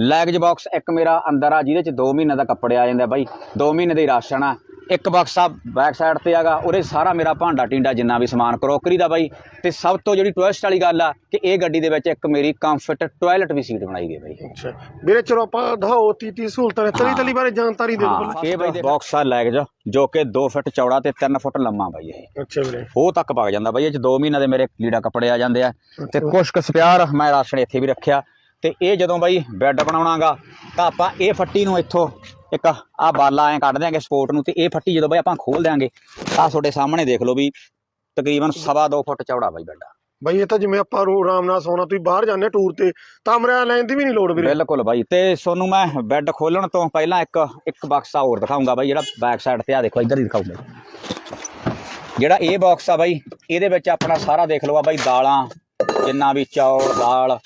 Legs box ਇੱਕ ਮੇਰਾ ਅੰਦਰ ਆ ਜਿਹਦੇ ਚ 2 ਮਹੀਨੇ ਦਾ ਕੱਪੜੇ ਆ ਜਾਂਦੇ ਬਾਈ। 2 ਮਹੀਨੇ ਦਾ ਰਾਸ਼ਨ ਆ ਇੱਕ ਬਾਕਸ ਆ ਬੈਕ ਸਾਈਡ ਤੇ ਹੈਗਾ ਉਹਦੇ ਸਾਰਾ ਮੇਰਾ ਭਾਂਡਾ ਟਿੰਡਾ ਜਿੰਨਾ ਵੀ ਸਮਾਨ ਕਰੋਕਰੀ ਦਾ ਬਾਈ। ਤੇ ਸਭ ਤੋਂ ਜਿਹੜੀ ਟਵਿਸਟ ਵਾਲੀ ਗੱਲ ਆ ਕਿ ਇਹ ਗੱਡੀ ਦੇ ਵਿੱਚ ਇੱਕ ਮੇਰੀ ਕੰਫਰਟ ਟਾਇਲਟ ਵੀ ਸੀਟ ਬਣਾਈ ਗਈ ਬਾਈ। ਅੱਛਾ। ਵੀਰੇ ਚਲੋ ਆਪਾਂ ਦਿਖਾਓ ਤੀ ਤੀ ਸਹੂਲਤਾਂ ਨੇ ਤਲੀ ਤਲੀ ਬਾਰੇ ਜਾਣਕਾਰੀ ਦੇ ਦਿਓ ਇਹ ਬਾਈ ਦੇ ਬਾਕਸ ਆ ਲੈਗਜ ਜੋ ਕਿ 2 ਫੁੱਟ ਚੌੜਾ ਤੇ 3 ਫੁੱਟ ਲੰਮਾ ਬਾਈ ਇਹ। ਅੱਛਾ ਵੀਰੇ। ਉਹ ਤੱਕ ਪੱਕ ਜਾਂਦਾ ਬਾਈ ਇਹ ਚ 2 ਮਹੀਨੇ ਦੇ ਮੇਰੇ ਲੀੜਾ ਕੱਪੜੇ ਆ ਜਾਂਦੇ ਆ। ਤੇ ਕੁਛ ਕੁ ਸਪਿਆਰ ਮੈਂ ਰਾਸ਼ਨ ਇੱਥੇ ਵੀ ਰੱਖਿਆ। ਤੇ ਇਹ ਜਦੋਂ ਬਾਈ ਬੈੱਡ ਬਣਾਉਣਾਗਾ ਤਾਂ ਆਪਾਂ ਇਹ ਫੱਟੀ ਨੂੰ ਇੱਥੋਂ ਇੱਕ ਆ ਬਾਲਾ ਐ ਕੱਢ ਦਿਆਂਗੇ ਸਪੋਰਟ ਨੂੰ ਤੇ ਇਹ ਫੱਟੀ ਜਦੋਂ ਬਾਈ ਆਪਾਂ ਖੋਲ ਦਿਆਂਗੇ ਤਾਂ ਤੁਹਾਡੇ ਸਾਹਮਣੇ ਦੇਖ ਲਓ ਵੀ ਤਕਰੀਬਨ ਸਵਾ ਦੋ ਫੁੱਟ ਚੌੜਾ ਬਾਈ ਬੈੱਡ ਬਾਈ ਇਹ ਤਾਂ ਜਿਵੇਂ ਆਪਾਂ ਰੋ ਆਰਾਮ ਨਾਲ ਸੌਣਾ ਤੁਸੀਂ ਬਾਹਰ ਜਾਂਦੇ ਟੂਰ ਤੇ ਤਾਂ ਅਮਰਾ ਲੈਣ ਦੀ ਵੀ ਨਹੀਂ ਲੋੜ ਵੀਰੇ। ਬਿਲਕੁਲ ਬਾਈ ਤੇ ਤੁਹਾਨੂੰ ਮੈਂ ਬੈੱਡ ਖੋਲਣ ਤੋਂ ਪਹਿਲਾਂ ਇੱਕ ਇੱਕ ਬਕਸਾ ਹੋਰ ਦਿਖਾਉਂਗਾ ਬਾਈ ਜਿਹੜਾ ਬੈਕ ਸਾਈਡ ਤੇ ਆ ਦੇਖੋ ਇੱਧਰ ਹੀ ਦਿਖਾਉਂਗਾ ਜਿਹੜਾ ਇਹ ਬਾਕਸ ਆ ਬਾਈ ਇਹਦੇ ਵਿੱਚ ਆਪਣਾ ਸਾਰਾ ਦੇਖ ਲਓ ਆ ਬਾਈ ਦਾਲਾਂ ਜਿੰਨਾ ਵੀ ਚੌਲ ਦਾਲ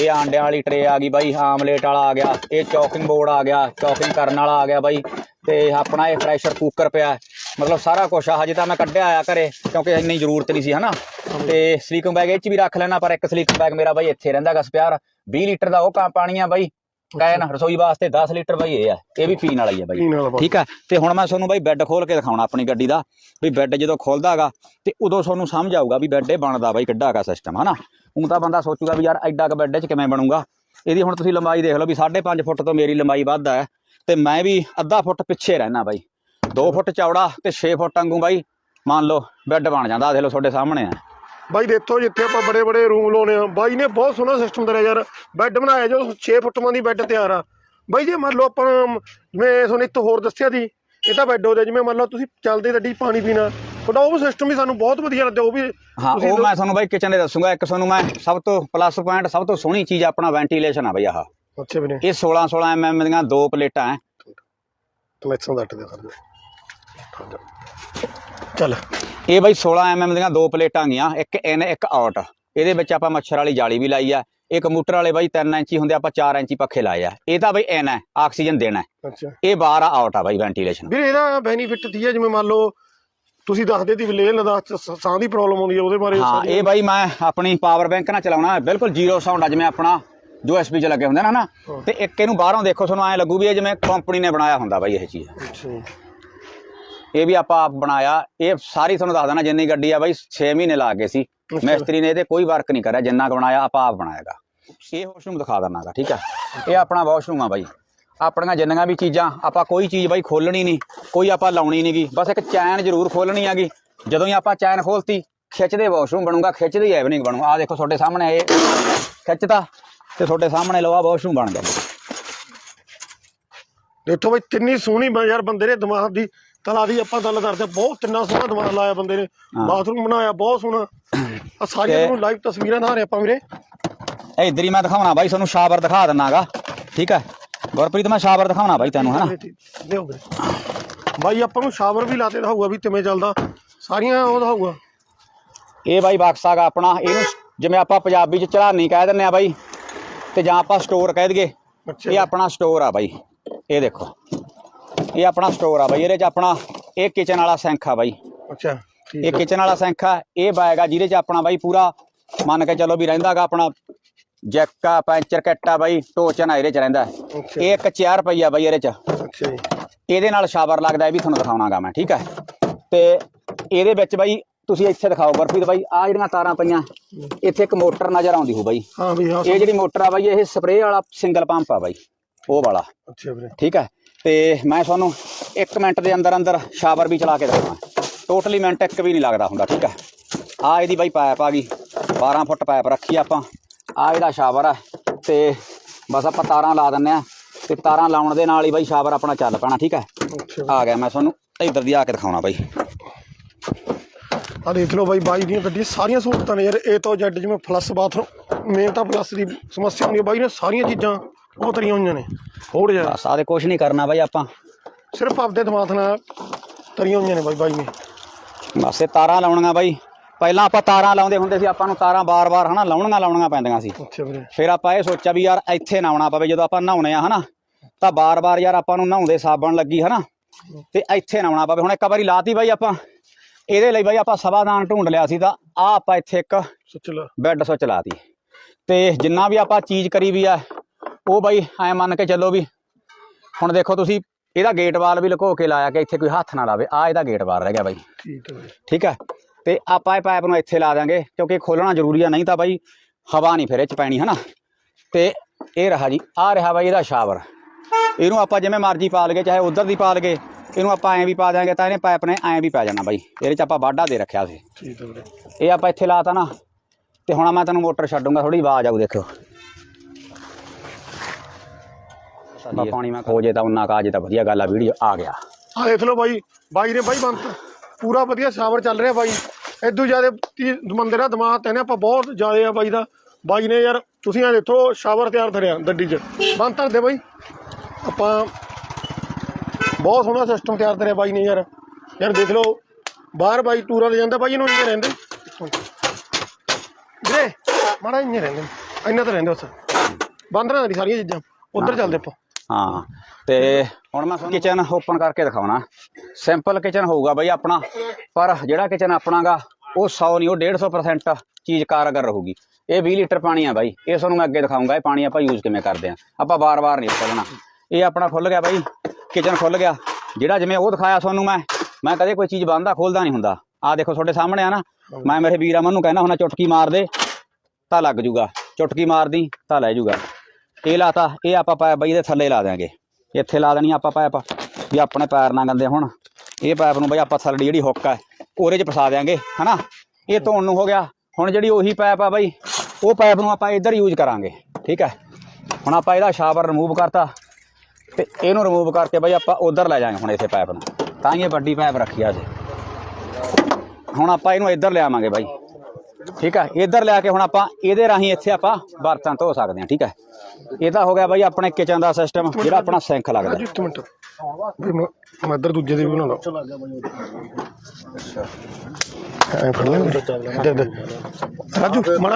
ਇਹ ਆਂਡਿਆਂ ਵਾਲੀ ਟਰੇ ਆ ਗਈ ਬਾਈ ਆਮਲੇਟ ਵਾਲਾ ਆ ਗਿਆ ਇਹ ਚੌਕਿੰਗ ਬੋਰਡ ਆ ਗਿਆ ਚੌਕਿੰਗ ਕਰਨ ਵਾਲਾ ਆ ਗਿਆ ਬਾਈ। ਤੇ ਆਪਣਾ ਇਹ ਪ੍ਰੈਸ਼ਰ ਕੁੱਕਰ ਪਿਆ। ਮਤਲਬ ਸਾਰਾ ਕੁਝ ਆ ਹਜੇ ਤਾਂ ਮੈਂ ਕੱਢਿਆ ਆ ਘਰੇ ਕਿਉਂਕਿ ਇੰਨੀ ਜ਼ਰੂਰਤ ਨਹੀਂ ਸੀ ਹਨਾ? ਤੇ ਸਲੀਕਿੰਗ ਬੈਗ ਇਹ ਚ ਵੀ ਰੱਖ ਲੈਣਾ ਪਰ ਇੱਕ ਸਲੀਕਿੰਗ ਬੈਗ ਮੇਰਾ ਬਾਈ ਇੱਥੇ ਰਹਿੰਦਾ ਗਾ ਸਪਿਆਰ। 20 ਲੀਟਰ ਦਾ ਉਹ ਕਾ ਪਾਣੀ ਆ ਬਾਈ। ਕੈਨ ਰਸੋਈ ਵਾਸਤੇ 10 ਲੀਟਰ ਬਾਈ ਇਹ ਆ ਇਹ ਵੀ ਪੀਣ ਵਾਲਾ ਆ ਬਾਈ। ਠੀਕ ਹੈ ਤੇ ਹੁਣ ਮੈਂ ਤੁਹਾਨੂੰ ਬਾਈ ਬੈੱਡ ਖੋਲ ਕੇ ਦਿਖਾਉਣਾ ਆਪਣੀ ਗੱਡੀ ਦਾ। ਵੀ ਬੈੱਡ ਜਦੋਂ ਖੁੱਲਦਾ ਹੈਗਾ ਤੇ ਉਦੋਂ ਤੁਹਾਨੂੰ ਸਮਝ ਆਊਗਾ ਵੀ ਬੈੱਡ ਇਹ ਬਣਦਾ ਬਾਈ ਕਿੱਡਾ ਹੈਗਾ ਸਿਸਟਮ ਹਨਾ? ਹੁਣ ਤਾਂ ਬੰਦਾ ਸੋਚੂਗਾ ਵੀ ਯਾਰ ਐਡਾ ਕ 'ਚ ਕਿਵੇਂ ਬਣੂਗਾ? ਇਹਦੀ ਹੁਣ ਤੁਸੀਂ ਲੰਬਾਈ ਦੇਖ ਲਓ ਵੀ 5.5 ਫੁੱਟ ਤੋਂ ਮੇਰੀ ਲੰਬਾਈ ਵੱਧ ਹੈ ਤੇ ਮੈਂ ਵੀ ਅੱਧਾ ਫੁੱਟ ਪਿੱਛੇ ਰਹਿਣਾ ਬਾਈ। 2 ਫੁੱਟ ਚੌੜਾ ਤੇ 6 ਫੁੱਟ ਵਾਂਗੂ ਬਾਈ, ਮੰਨ ਲਓ ਬੈੱਡ ਬਣ ਜਾਂਦਾ, ਦੇਖ ਲਓ ਤੁਹਾਡੇ ਸਾਹਮਣੇ ਆ। ਬਾਈ ਦੇਖੋ ਜਿੱਥੇ ਆਪਾਂ ਬੜੇ ਬੜੇ ਰੂਮ ਲਾਉਨੇ ਆ। ਬਾਈ ਨੇ ਬਹੁਤ ਸੋਹਣਾ ਸਿਸਟਮ ਕਰਿਆ ਯਾਰ ਬੈੱਡ ਬਣਾਇਆ ਜੋ 6 ਫੁੱਟਾਂ ਦੀ ਬੈੱਡ ਤਿਆਰ ਆ। ਬਾਈ ਜੇ ਮੰਨ ਲਓ ਆਪਾਂ ਜਿਵੇਂ ਤੁਹਾਨੂੰ ਇੱਕ ਹੋਰ ਦੱਸਿਆ ਸੀ, ਇਹ ਤਾਂ ਬੈੱਡ ਹੋ ਜਾ ਜਿਵੇਂ ਮੰਨ ਲਓ ਤੁਸੀਂ ਚੱਲਦੇ ਗੱਡੀ ਪਾਣੀ ਪੀਣਾ। ਉਹਦਾ ਉਹ ਸਿਸਟਮ ਵੀ ਸਾਨੂੰ ਬਹੁਤ ਵਧੀਆ ਲੱਗਿਆ ਉਹ ਵੀ ਹਾਂ ਉਹ ਮੈਂ ਤੁਹਾਨੂੰ ਬਾਈ ਕਿਚਨ ਦੇ ਦੱਸੂਗਾ ਇੱਕ ਤੁਹਾਨੂੰ ਮੈਂ ਸਭ ਤੋਂ ਪਲੱਸ ਪੁਆਇੰਟ ਸਭ ਤੋਂ ਸੋਹਣੀ ਚੀਜ਼ ਆਪਣਾ ਵੈਂਟੀਲੇਸ਼ਨ ਆ ਬਈ ਆਹ। ਅੱਛਾ ਵੀਰੇ। ਇਹ 16 16 ਐਮਐਮ ਦੀਆਂ ਦੋ ਪਲੇਟਾਂ ਐ। ਕਨੈਕਸ਼ਨ ਦੱਟ ਦੇ ਕਰਦੇ ਚੱਲ। ਇਹ ਬਾਈ 16 ਐਮਐਮ ਦੀਆਂ ਦੋ ਪਲੇਟਾਂ ਗਈਆਂ ਇੱਕ ਇਨ ਇੱਕ ਆਊਟ ਇਹਦੇ ਵਿੱਚ ਆਪਾਂ ਮੱਛਰ ਵਾਲੀ ਜਾਲੀ ਵੀ ਲਾਈ ਆ ਇਹ ਕੰਪਿਊਟਰ ਵਾਲੇ ਬਾਈ 3 ਇੰਚੀ ਹੁੰਦੇ ਆਪਾਂ 4 ਇੰਚੀ ਪੱਖੇ ਲਾਏ ਆ। ਇਹ ਤਾਂ ਬਾਈ ਇਨ ਹੈ ਆਕਸੀਜਨ ਦੇਣਾ ਹੈ। ਅੱਛਾ। ਇਹ ਬਾਹਰ ਆ ਆਊਟ ਆ ਬਾਈ ਵੈਂਟੀਲੇਸ਼ਨ ਵੀਰੇ ਇਹਦਾ ਬੈਨੀਫਿਟ ਕੀ ਹੈ ਜਿਵੇਂ ਮੰਨ ਲਓ ਤੁਸੀਂ ਦੱਸਦੇ ਸੀ ਵੀ ਲੇਹ ਲਦਾਖ ਚ ਸ- ਸਾਹ ਦੀ ਪ੍ਰੋਬਲਮ ਆਉਂਦੀ ਹੈ ਉਹਦੇ ਬਾਰੇ। ਹਾਂ ਸਾਰੀ- ਇਹ ਬਾਈ ਮੈਂ ਆਪਣੀ ਪਾਵਰ ਬੈਂਕ ਨਾਲ ਚਲਾਉਣਾ ਬਿਲਕੁਲ ਜ਼ੀਰੋ ਸਾਊਂਡ ਆ ਜਿਵੇਂ ਆਪਣਾ ਜੋ ਐਸਪੀ ਚ ਲੱਗੇ ਹੁੰਦੇ ਨੇ ਹਨਾ ਹਾਂ। ਤੇ ਇੱਕ ਇਹਨੂੰ ਬਾਹਰੋਂ ਦੇਖੋ ਤੁਹਾਨੂੰ ਐਂ ਲੱਗੂ ਵੀ ਇਹ ਜਿਵੇਂ ਕੰਪਨੀ ਨੇ ਬਣਾਇਆ ਹੁੰਦਾ ਬਾਈ ਇਹ ਚੀਜ਼। ਅੱਛਾ। ਜੀ। ਇਹ ਵੀ ਆਪਾਂ ਆਪ ਬਣਾਇਆ। ਇਹ ਸਾਰੀ ਤੁਹਾਨੂੰ ਦੱਸ ਦੇਣਾ ਜਿੰਨੀ ਗੱਡੀ ਆ ਬਾਈ 6 ਮਹੀਨੇ ਲਾ ਗਏ ਸੀ। ਅੱਛਾ। ਮਿਸਤਰੀ ਨੇ ਇਹਦੇ ਕੋਈ ਵਰਕ ਨਹੀਂ ਕਰਿਆ ਜਿੰਨਾ ਕੁ ਬਣਾਇਆ ਆਪਾਂ ਆਪ ਬਣਾਇਆਗਾ। ਇਹ ਵਾਸ਼ਰੂਮ ਦਿਖਾ ਦਿੰਨਾਗਾ ਠੀਕ ਹੈ ਇਹ ਆਪਣਾ ਵਾਸ਼ਰੂਮ ਆ ਬਾਈ। ਆਪਣੀਆਂ ਜਿੰਨੀਆਂ ਵੀ ਚੀਜ਼ਾਂ ਆਪਾਂ ਕੋਈ ਚੀਜ਼ ਬਾਈ ਖੋਲਣੀ ਨਹੀਂ ਕੋਈ ਆਪਾਂ ਲਾਉਣੀ ਨਹੀਂਗੀ ਬਸ ਇੱਕ ਚੈਨ ਜ਼ਰੂਰ ਖੋਲਣੀ ਹੈਗੀ ਜਦੋਂ ਹੀ ਆਪਾਂ ਚੈਨ ਖੋਲਤੀ ਖਿੱਚਦੇ ਵਾਸ਼ਰੂਮ ਬਣੂਗਾ ਖਿੱਚਦੇ ਐਵਨਿੰਗ ਬਣੂ। ਆ ਦੇਖੋ ਤੁਹਾਡੇ ਸਾਹਮਣੇ ਇਹ ਖਿੱਚਤਾ ਤੇ ਤੁਹਾਡੇ ਸਾਹਮਣੇ ਲੋ ਆ ਵਾਸ਼ਰੂਮ ਬਣ ਗਿਆ। ਦੇਖੋ ਬਈ ਕਿੰਨੀ ਸੋਹਣੀ ਯਾਰ ਬੰਦੇ ਨੇ ਦਿਮਾਗ ਦੀ। ਤਲਾ ਦੀ ਆਪਾਂ ਗੱਲ ਕਰਦੇ ਬਹੁਤ ਕਿੰਨਾ ਸੋਹਣਾ ਦਿਮਾਗ ਲਾਇਆ ਬੰਦੇ ਨੇ। ਬਾਥਰੂਮ ਬਣਾਇਆ ਬਹੁਤ ਸੋਹਣਾ। ਆ ਸਾਰੀਆਂ ਤੁਹਾਨੂੰ ਲਾਈਵ ਤਸਵੀਰਾਂ ਦਿਖਾ ਰਹੇ ਆਪਾਂ ਵੀਰੇ। ਇਹ ਇੱਧਰ ਹੀ ਮੈਂ ਦਿਖਾਉਣਾ ਬਾਈ ਤੁਹਾਨੂੰ ਸ਼ਾਵਰ ਦਿਖਾ ਦਿੰਨਾਗਾ। ਠੀਕ ਹੈ? ਗੁਰਪ੍ਰੀਤ ਮੈਂ ਸ਼ਾਵਰ ਦਿਖਾਉਣਾ ਬਾਈ ਤੈਨੂੰ ਹਨਾ? ਲਿਓ ਵੀਰੇ। ਬਾਈ ਆਪਾਂ ਨੂੰ ਸ਼ਾਵਰ ਵੀ ਲਾਤੇ ਦਿਖਾਊਗਾ ਵੀ ਕਿਵੇਂ ਚੱਲਦਾ। ਸਾਰੀਆਂ ਉਹ ਦਿਖਾਊਗਾ। ਇਹ ਬਾਈ ਬਕਸਾ ਗਾ ਆਪਣਾ ਇਹਨੂੰ ਜਿਵੇਂ ਆਪਾਂ ਪੰਜਾਬੀ ਚ ਚੜਾਨੀ ਕਹਿ ਦਿੰਨੇ ਆ ਬਾਈ ਤੇ ਜਾਂ ਆਪਾਂ ਸਟੋਰ ਕਹਿ ਦਈਏ ਇਹ ਆਪਣਾ ਸਟੋਰ ਆ ਬਾਈ। ਇਹ ਦੇਖੋ ਇਹ ਆਪਣਾ ਸਟੋਰ ਆ ਬਾਈ ਇਹਦੇ ਚ ਆਪਣਾ ਇਹ ਕਿਚਨ ਵਾਲਾ ਸਿੰਕ ਆ ਬਾਈ। ਅੱਛਾ ਇਹ ਕਿਚਨ ਵਾਲਾ ਆ ਇਹ ਬੈਗ ਆ ਜਿਹਦੇ ਚ ਆਪਣਾ ਬਾਈ ਪੂਰਾ ਮੰਨ ਕੇ ਚੱਲੋ ਵੀ ਰਹਿੰਦਾਗਾ ਆਪਣਾ ਜੈਕ ਪੈਂਚਰ ਕਿੱਟ ਬਾਈ ਟੋਚਨ ਆ ਇਹਦੇ ਚ ਰਹਿੰਦਾ ਇਹ ਇੱਕ ਚੇਅਰ ਪਈ ਆ ਬਾਈ ਇਹਦੇ ਚ। ਅੱਛਾ ਜੀ। ਇਹਦੇ ਨਾਲ ਸ਼ਾਵਰ ਲੱਗਦਾ ਇਹ ਵੀ ਤੁਹਾਨੂੰ ਦਿਖਾਉਣਾਗਾ ਮੈਂ ਠੀਕ ਹੈ। ਤੇ ਇਹਦੇ ਵਿੱਚ ਬਾਈ ਤੁਸੀਂ ਇੱਥੇ ਦਿਖਾਓ ਗੁਰਪ੍ਰੀਤ ਬਾਈ ਆ ਜਿਹੜੀਆਂ ਤਾਰਾਂ ਪਈਆਂ ਇੱਥੇ ਇੱਕ ਮੋਟਰ ਨਜ਼ਰ ਆਉਂਦੀ ਹੋ ਬਾਈ। ਹਾਂ ਵੀ ਹਾਂ। ਇਹ ਜਿਹੜੀ ਮੋਟਰ ਆ ਬਾਈ ਇਹ ਸਪਰੇਅ ਵਾਲਾ ਸਿੰਗਲ ਪੰਪ ਆ ਬਾਈ ਉਹ ਵਾਲਾ। ਅੱਛਾ ਵੀਰੇ। ਠੀਕ ਹੈ। ਤੇ ਮੈਂ ਤੁਹਾਨੂੰ 1 ਮਿੰਟ ਦੇ ਅੰਦਰ ਅੰਦਰ ਸ਼ਾਵਰ ਵੀ ਚਲਾ ਕੇ ਦਿਖਾਉਣਾ ਟੋਟਲੀ ਮਿੰਟ ਇੱਕ ਵੀ ਨਹੀਂ ਲੱਗਦਾ ਹੁੰਦਾ ਠੀਕ ਹੈ। ਆ ਇਹਦੀ ਬਾਈ ਪਾਈਪ ਆ ਗਈ 12 ਫੁੱਟ ਪਾਈਪ ਰੱਖੀ ਆਪਾਂ। ਆ ਇਹਦਾ ਸ਼ਾਵਰ ਆ ਤੇ ਬਸ ਆਪਾਂ ਤਾਰਾਂ ਲਾ ਦਿੰਨੇ ਆ ਤੇ ਤਾਰਾਂ ਲਾਉਣ ਦੇ ਨਾਲ ਹੀ ਬਾਈ ਸ਼ਾਵਰ ਆਪਣਾ ਚੱਲ ਪੈਣਾ ਠੀਕ ਹੈ? ਆ ਗਿਆ ਮੈਂ ਤੁਹਾਨੂੰ ਇੱਧਰ ਦੀ ਆ ਕੇ ਦਿਖਾਉਣਾ ਬਾਈ। ਆ ਦੇਖ ਲਓ ਬਾਈ ਬਾਈ ਦੀਆਂ ਗੱਡੀਆਂ ਸਾਰੀਆਂ ਸਹੂਲਤਾਂ ਨੇ ਯਾਰ A ਤੋਂ Z ਜਿਵੇਂ ਫਲੱਸ ਬਾਥਰੂਮ ਮੇਨ ਤਾਂ ਪਲੱਸ ਦੀ ਸਮੱਸਿਆ ਹੁੰਦੀ ਹੈ ਬਾਈ ਨੇ ਸਾਰੀਆਂ ਚੀਜ਼ਾਂ ਉਹ ਤਰੀਆਂ ਹੋਈਆਂ ਨੇ। ਹੋਰ ਯਾਰ। ਬਸ ਆਦੇ ਕੁਝ ਨਹੀਂ ਕਰਨਾ ਬਾਈ ਆਪਾਂ। ਸਿਰਫ ਆਪਦੇ ਦਿਮਾਗ ਨਾਲ ਤਰੀਆਂ ਹੋਈਆਂ ਨੇ ਬਾਈ ਬਾਈ ਨੇ। ਬਸ ਇਹ ਤਾਰਾਂ ਲਾਉਣੀਆਂ ਬਾਈ। ਪਹਿਲਾਂ ਆਪਾਂ ਤਾਰਾਂ ਲਾਉਂਦੇ ਹੁੰਦੇ ਸੀ ਆਪਾਂ ਨੂੰ ਤਾਰਾਂ ਬਾਰ-ਬਾਰ ਹਨਾ ਲਾਉਣੀਆਂ ਲਾਉਣੀਆਂ ਪੈਂਦੀਆਂ ਸੀ। ਅੱਛਾ ਵੀਰੇ। ਫਿਰ ਆਪਾਂ ਇਹ ਸੋਚਿਆ ਵੀ ਯਾਰ ਇੱਥੇ ਨਾ ਆਉਣਾ ਪਵੇ ਜਦੋਂ ਆਪਾਂ ਨਹਾਉਣੇ ਆ ਹਨਾ ਤਾਂ ਬਾਰ-ਬਾਰ ਯਾਰ ਆਪਾਂ ਨੂੰ ਨਹਾਉਂਦੇ ਸਾਬਣ ਲੱਗੀ ਹਨਾ ਤੇ ਇੱਥੇ ਨਾ ਆਉਣਾ ਪਵੇ। ਹੁਣ ਇੱਕ ਵਾਰੀ ਲਾਤੀ ਬਾਈ ਆਪਾਂ ਇਹਦੇ ਲਈ ਬਾਈ ਆਪਾਂ ਸਵਾਦਾਨ ਢੂੰਡ ਲਿਆ ਸੀ ਤਾਂ ਆ ਆਪਾਂ ਇੱਥੇ ਇੱਕ ਸੱਚ ਲਾ। ਬੈੱਡ ਸੁੱਚ ਲਾਤੀ। ਤੇ ਜਿੰਨਾ ਵੀ ਆਪਾਂ ਚੀਜ਼ ਕਰੀ ਵੀ ਆ ਉਹ ਬਾਈ ਐ ਮੰਨ ਕੇ ਚੱਲੋ ਵੀ ਹੁਣ ਦੇਖੋ ਤੁਸੀਂ ਇਹਦਾ ਗੇਟ ਵਾਲ ਵੀ ਲੁਕੋ ਕੇ ਲਾਇਆ ਕਿ ਇੱਥੇ ਕੋਈ ਹੱਥ ਨਾ ਲਾਵੇ। ਆ ਇਹਦਾ ਗੇਟ ਵਾਲ ਰਹਿ ਗਿਆ ਬਾਈ। ਠੀਕ ਹੈ ਠੀਕ ਹੈ? ਤੇ ਆਪਾਂ ਇਹ ਪਾਈਪ ਨੂੰ ਇੱਥੇ ਲਾ ਦਾਂਗੇ ਕਿਉਂਕਿ ਖੋਲਣਾ ਜ਼ਰੂਰੀ ਆ ਨਹੀਂ ਤਾਂ ਬਾਈ ਹਵਾ ਨਹੀਂ ਫਿਰ ਇਹ ਚ ਪੈਣੀ ਹਨਾ? ਤੇ ਇਹ ਰਹਾ ਜੀ ਆ ਰਿਹਾ ਬਾਈ ਇਹਦਾ ਸ਼ਾਵਰ। ਇਹਨੂੰ ਆਪਾਂ ਜਿਵੇਂ ਮਰਜ਼ੀ ਪਾ ਲਗੇ ਚਾਹੇ ਉਧਰ ਦੀ ਪਾ ਲਗੇ ਇਹਨੂੰ ਆਪਾਂ ਐਂ ਵੀ ਪਾ ਦਿਆਂਗੇ ਤਾਂ ਇਹਨੇ ਪਾਈਪ ਨੇ ਐਂ ਵੀ ਪੈ ਜਾਣਾ ਬਾਈ। ਇਹਦੇ ਚ ਆਪਾਂ ਵਾਢਾ ਦੇ ਰੱਖਿਆ ਸੀ। ਠੀਕ ਹੈ ਵੀਰੇ। ਇਹ ਆਪਾਂ ਇੱਥੇ ਲਾਤਾ ਨਾ ਤੇ ਹੁਣ ਮੈਂ ਤੈਨੂੰ ਮੋਟਰ ਛੱਡੂੰਗਾ ਥੋੜੀ ਆਵਾਜ਼ ਆਊ ਦੇਖਿਓ। ਆਪਾਂ ਪਾਣੀ ਮੈਂ ਖੋ ਜੇ ਤਾਂ ਉਨਾ ਕਾ ਜੇ ਤਾਂ ਵਧੀਆ ਗੱਲ ਆ ਵੀਡੀਓ ਆ ਗਿਆ। ਆ ਦੇਖ ਲਓ ਬਾਈ ਬਾਈ ਨੇ ਬਾਈ ਬੰਤ ਪੂਰਾ ਵਧੀਆ ਸ਼ਾਵਰ ਚੱਲ ਰਿਹਾ ਬਾਈ। ਇਦੋਂ ਜ਼ਿਆਦਾ ਬੰਦੇ ਦਾ ਦਿਮਾਗ ਤੇ ਨੇ, ਆਪਾਂ ਬਹੁਤ ਜ਼ਿਆਦਾ ਆ ਬਾਈ ਦਾ। ਬਾਈ ਨੇ ਯਾਰ, ਤੁਸੀਂ ਆ ਦੇਖੋ, ਸ਼ਾਵਰ ਤਿਆਰ ਕਰਿਆ ਗੱਡੀ 'ਚ। ਬੰਦ ਧਰ ਦੇ ਬਾਈ। ਆਪਾਂ ਬਹੁਤ ਸੋਹਣਾ ਸਿਸਟਮ ਤਿਆਰ ਕਰਿਆ ਬਾਈ ਨੇ ਯਾਰ। ਯਾਰ ਦੇਖ ਲਓ, ਬਾਹਰ ਬਾਈ ਟੂਰਾਂ ਤੇ ਜਾਂਦਾ, ਬਾਈ ਇਹਨੂੰ ਇੰਨੇ ਰਹਿੰਦੇ। ਵੀਰੇ, ਮਾੜਾ ਇੰਨੇ ਰਹਿੰਦੇ ਇੰਨਾ ਤਾਂ ਰਹਿੰਦੇ ਉਸ ਬੰਦ ਨਾ ਸਾਰੀਆਂ ਚੀਜ਼ਾਂ। ਉਧਰ ਚੱਲਦੇ ਆਪਾਂ। ਹਾਂ, ਤੇ ਹੁਣ ਮੈਂ ਕਿਚਨ ਓਪਨ ਕਰਕੇ ਦਿਖਾਉਣਾ। ਸਿੰਪਲ ਕਿਚਨ ਹੋਊਗਾ ਬਾਈ ਆਪਣਾ। ਪਰ ਜਿਹੜਾ ਕਿਚਨ ਆਪਣਾਗਾ, ਉਹ 100 ਨਹੀਂ, ਉਹ 150% ਚੀਜ਼ ਕਾਰਗਰ ਰਹੂਗੀ। ਇਹ 20 ਲੀਟਰ ਪਾਣੀ ਆ ਬਾਈ। ਇਹ ਤੁਹਾਨੂੰ ਮੈਂ ਅੱਗੇ ਦਿਖਾਉਂਗਾ, ਇਹ ਪਾਣੀ ਆਪਾਂ ਯੂਜ਼ ਕਿਵੇਂ ਕਰਦੇ ਆ। ਆਪਾਂ ਬਾਰ-ਬਾਰ ਨਹੀਂ ਖੋਲਣਾ। ਇਹ ਆਪਣਾ ਖੁੱਲ ਗਿਆ ਬਾਈ। ਕਿਚਨ ਖੁੱਲ ਗਿਆ। ਜਿਹੜਾ ਜਿਵੇਂ ਉਹ ਦਿਖਾਇਆ ਤੁਹਾਨੂੰ ਮੈਂ ਮੈਂ ਕਦੇ ਕੋਈ ਚੀਜ਼ ਬੰਦਾ ਖੋਲਦਾ ਨਹੀਂ ਹੁੰਦਾ। ਆ ਦੇਖੋ ਤੁਹਾਡੇ ਸਾਹਮਣੇ ਆ ਨਾ। ਮੈਂ ਮੇਰੇ ਵੀਰ ਅਮਨ ਨੂੰ ਕਹਿਣਾ ਹੁੰਦਾ ਚੁਟਕੀ ਮਾਰ ਦੇ, ਤਾਂ ਲੱਗ ਜੂਗਾ। ਚੁਟਕੀ ਮਾਰਦੀ, ਤਾਂ ਲੈ ਜੂਗਾ। ਇਹ ਲਾਤਾ, ਇਹ ਆਪਾਂ ਪਾਇਪ ਬਾਈ ਇਹਦੇ ਥੱਲੇ ਲਾ ਦਿਆਂਗੇ। ਇੱਥੇ ਲਾ ਦੇਣੀ ਆਪਾਂ ਪਾਇਪ, ਵੀ ਆਪਣੇ ਪੈਰ ਨਾ ਗੰਦੇ ਹੁਣ। ਇਹ ਪਾਇਪ ਨੂੰ ਬਈ ਆਪਾਂ ਥੱਲੇ ਜਿਹੜੀ ਹੁੱਕ ਹੈ ਉਹਦੇ 'ਚ ਫਸਾ ਦਿਆਂਗੇ, ਹਨਾ? ਇਹ ਧੋਣ ਨੂੰ ਹੋ ਗਿਆ। ਹੁਣ ਜਿਹੜੀ ਉਹੀ ਪਾਇਪ ਆ ਬਈ, ਉਹ ਪਾਇਪ ਨੂੰ ਆਪਾਂ ਇੱਧਰ ਯੂਜ਼ ਕਰਾਂਗੇ, ਠੀਕ ਹੈ ਹੁਣ ਆਪਾਂ ਇਹਦਾ ਸ਼ਾਵਰ ਰਿਮੂਵ ਕਰਤਾ ਤੇ ਇਹਨੂੰ ਰਿਮੂਵ ਕਰਕੇ ਬਈ ਆਪਾਂ ਉਧਰ ਲੈ ਜਾਾਂਗੇ ਹੁਣ ਇਸੇ ਪਾਇਪ ਨੂੰ। ਤਾਂ ਹੀ ਇਹ ਵੱਡੀ ਪਾਇਪ ਰੱਖੀ ਆ ਜੀ ਹੁਣ ਆਪਾਂ ਇਹਨੂੰ ਇੱਧਰ ਲਿਆਵਾਂਗੇ ਬਾਈ। ਠੀਕ ਹੈ ਇੱਧਰ ਲਿਆ ਕੇ ਹੁਣ ਆਪਾਂ ਇਹਦੇ ਰਾਹੀਂ ਇੱਥੇ ਆਪਾਂ ਬਰਤਨ ਧੋ ਸਕਦੇ ਹਾਂ ਠੀਕ ਹੈ ਇਹ ਤਾਂ ਹੋ ਗਿਆ ਬਾਈ ਆਪਣੇ ਕਿਚਨ ਦਾ ਸਿਸਟਮ ਜਿਹੜਾ ਆਪਣਾ ਸਿੰਕ ਲੱਗਦਾ। ਰਾਜੂ ਇੱਕ ਮਿੰਟ। ਵੀ ਮੈਂ ਮੈਂ ਇੱਧਰ ਦੂਜੇ ਦੇ ਵੀ ਬਣਾ ਲਾ ਐ ਫੜ ਲੈ। ਰਾਜੂ ਮਾੜਾ